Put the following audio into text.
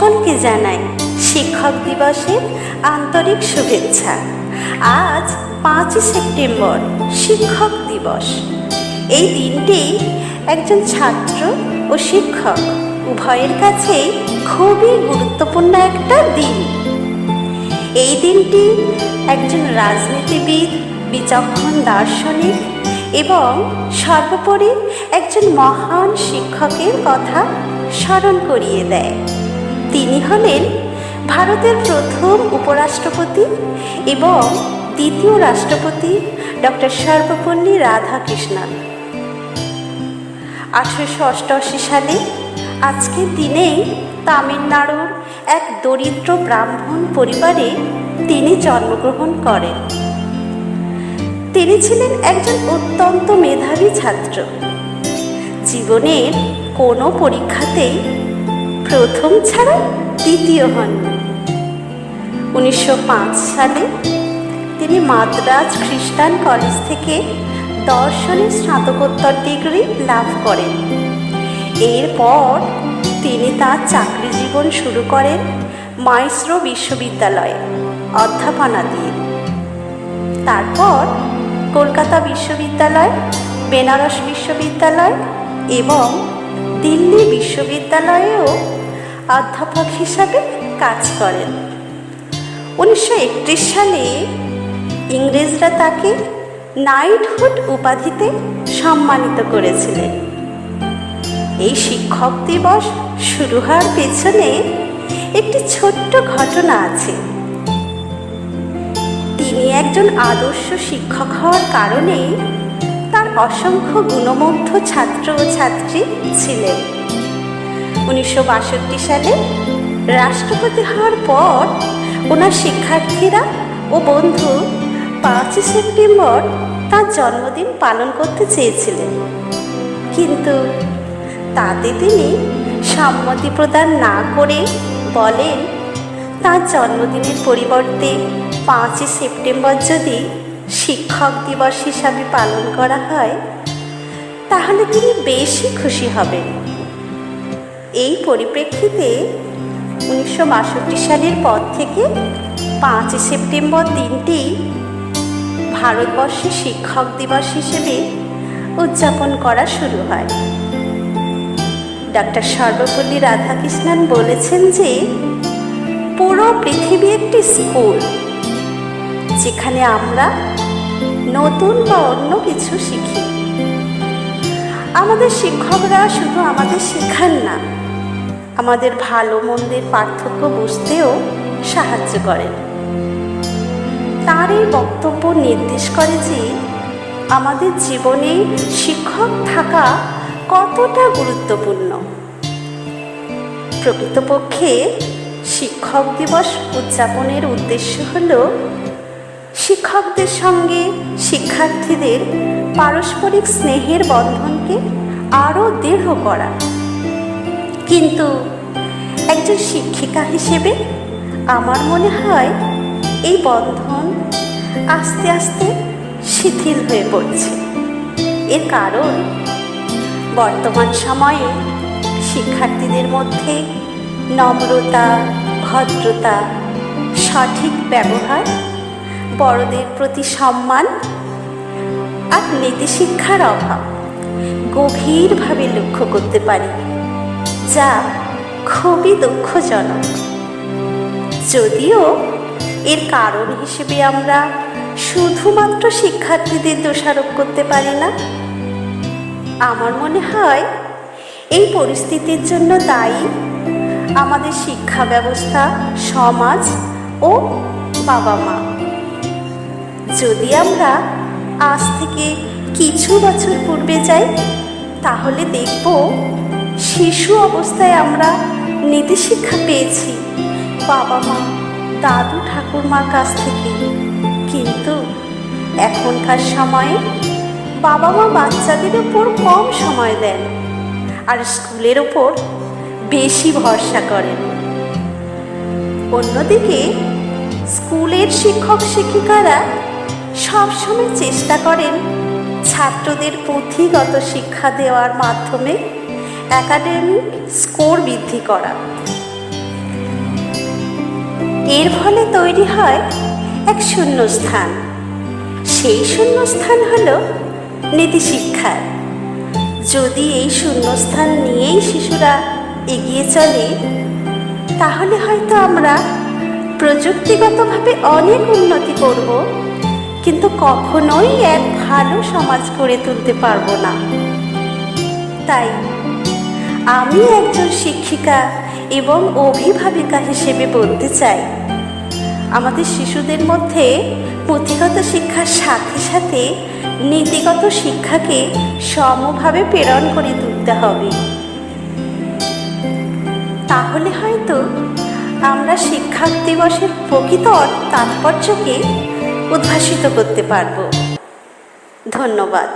সকলকে জানাই শিক্ষক দিবসের আন্তরিক শুভেচ্ছা। আজ পাঁচই সেপ্টেম্বর, শিক্ষক দিবস। এই দিনটি একজন ছাত্র ও শিক্ষক উভয়ের কাছেই খুবই গুরুত্বপূর্ণ একটা দিন। এই দিনটি একজন রাজনীতিবিদ, বিচক্ষণ দার্শনিক এবং সর্বোপরি একজন মহান শিক্ষকের কথা স্মরণ করিয়ে দেয়। তিনি হলেন ভারতের প্রথম উপরাষ্ট্রপতি এবং দ্বিতীয় রাষ্ট্রপতি ডক্টর সর্বপল্লী রাধাকৃষ্ণন। আঠেরোশো অষ্টআশি সালে আজকের দিনেই তামিলনাড়ুর এক দরিদ্র ব্রাহ্মণ পরিবারে তিনি জন্মগ্রহণ করেন। তিনি ছিলেন একজন অত্যন্ত মেধাবী ছাত্র। জীবনের কোনো পরীক্ষাতেই প্রথম ছাড়া দ্বিতীয় হন উনিশশো পাঁচ সালে তিনি মাদ্রাজ খ্রিস্টান কলেজ থেকে দর্শনে স্নাতকোত্তর ডিগ্রি লাভ করেন। এরপর তিনি তার চাকরি জীবন শুরু করেন মাইস্রো বিশ্ববিদ্যালয়ে অধ্যাপনা দিয়ে। তারপর কলকাতা বিশ্ববিদ্যালয়, বেনারস বিশ্ববিদ্যালয় এবং দিল্লি বিশ্ববিদ্যালয়েও অধ্যাপক হিসাবে কাজ করেন। উনিশশো একত্রিশ সালে ইংরেজরা তাকে নাইটহুড উপাধিতে সম্মানিত করেছিলেন। এই শিক্ষক দিবস শুরু হওয়ার পেছনে একটি ছোট্ট ঘটনা আছে। তিনি একজন আদর্শ শিক্ষক হওয়ার কারণে তার অসংখ্য গুণমুগ্ধ ছাত্র ও ছাত্রী ছিলেন। উনিশশো বাষট্টি সালে রাষ্ট্রপতি হওয়ার পর ওনার শিক্ষার্থীরা ও বন্ধু পাঁচই সেপ্টেম্বর তার জন্মদিন পালন করতে চেয়েছিলেন। কিন্তু তাতে তিনি সম্মতি প্রদান না করে বলেন, তার জন্মদিনের পরিবর্তে পাঁচই সেপ্টেম্বর যদি শিক্ষক দিবস হিসাবে পালন করা হয়, তাহলে তিনি বেশি খুশি হবেন। এই পরিপ্রেক্ষিতে উনিশশো বাষট্টি সালের পর থেকে পাঁচই সেপ্টেম্বর দিনটি ভারতবর্ষে শিক্ষক দিবস হিসেবে উদযাপন করা শুরু হয়। ডক্টর সর্বপল্লী রাধাকৃষ্ণন বলেছেন যে, পুরো পৃথিবী একটি স্কুল, যেখানে আমরা নতুন বা অন্য কিছু শিখি। আমাদের শিক্ষকরা শুধু আমাদের শেখান না, আমাদের ভালো মন্দের পার্থক্য বুঝতেও সাহায্য করেন। তার এই বক্তব্য নির্দেশ করে যে, আমাদের জীবনে শিক্ষক থাকা কতটা গুরুত্বপূর্ণ। প্রকৃতপক্ষে শিক্ষক দিবস উদযাপনের উদ্দেশ্য হল, শিক্ষকদের সঙ্গে শিক্ষার্থীদের পারস্পরিক স্নেহের বন্ধনকে আরও দৃঢ় করা। কিন্তু একজন শিক্ষিকা হিসেবে আমার মনে হয় এই বন্ধন আস্তে আস্তে শিথিল হয়ে পড়ছে। এর কারণ, বর্তমান সময়ে শিক্ষার্থীদের মধ্যে নম্রতা, ভদ্রতা, সঠিক ব্যবহার, বড়দের প্রতি সম্মান আর নীতিশিক্ষার অভাব। গভীরভাবে লক্ষ্য করতে পারি, যা খুবই দুঃখজনক। যদিও এর কারণ হিসেবে আমরা শুধুমাত্র শিক্ষার্থীদের দোষারোপ করতে পারি না, আমার মনে হয় এই পরিস্থিতির জন্য দায়ী আমাদের শিক্ষা ব্যবস্থা, সমাজ ও বাবা মা। যদি আমরা আজ থেকে কিছু বছর পূর্বে যাই, তাহলে দেখব শিশু অবস্থায় আমরা নীতিশিক্ষা পেয়েছি। বাবা মা, দাদু ঠাকুরমার কাছ থেকে। কিন্তু এখনকার সময়ে বাবা মা বাচ্চাদের উপর কম সময় দেন আর স্কুলের ওপর বেশি ভরসা করেন। অন্যদিকে স্কুলের শিক্ষক শিক্ষিকারা সবসময় চেষ্টা করেন ছাত্রদের পুঁথিগত শিক্ষা দেওয়ার মাধ্যমে একাডেমিক স্কোর বৃদ্ধি করা। এর ফলে তৈরি হয় এক শূন্যস্থান। সেই শূন্যস্থান হল নীতিশিক্ষার যদি এই শূন্যস্থান নিয়েই শিশুরা এগিয়ে চলে, তাহলে হয়তো আমরা প্রযুক্তিগতভাবে অনেক উন্নতি করব। কিন্তু কখনোই এক ভালো সমাজ গড়ে তুলতে পারব না। তাই আমি একজন শিক্ষিকা এবং অভিভাবিকা হিসেবে বলতে চাই, আমাদের শিশুদের মধ্যে পুঁথিগত শিক্ষার সাথে সাথে নীতিগত শিক্ষাকে সমভাবে প্রেরণ করে তুলতে হবে। তাহলে হয়তো আমরা শিক্ষক দিবসের প্রকৃত তাৎপর্যকে উদ্ভাসিত করতে পারব। ধন্যবাদ।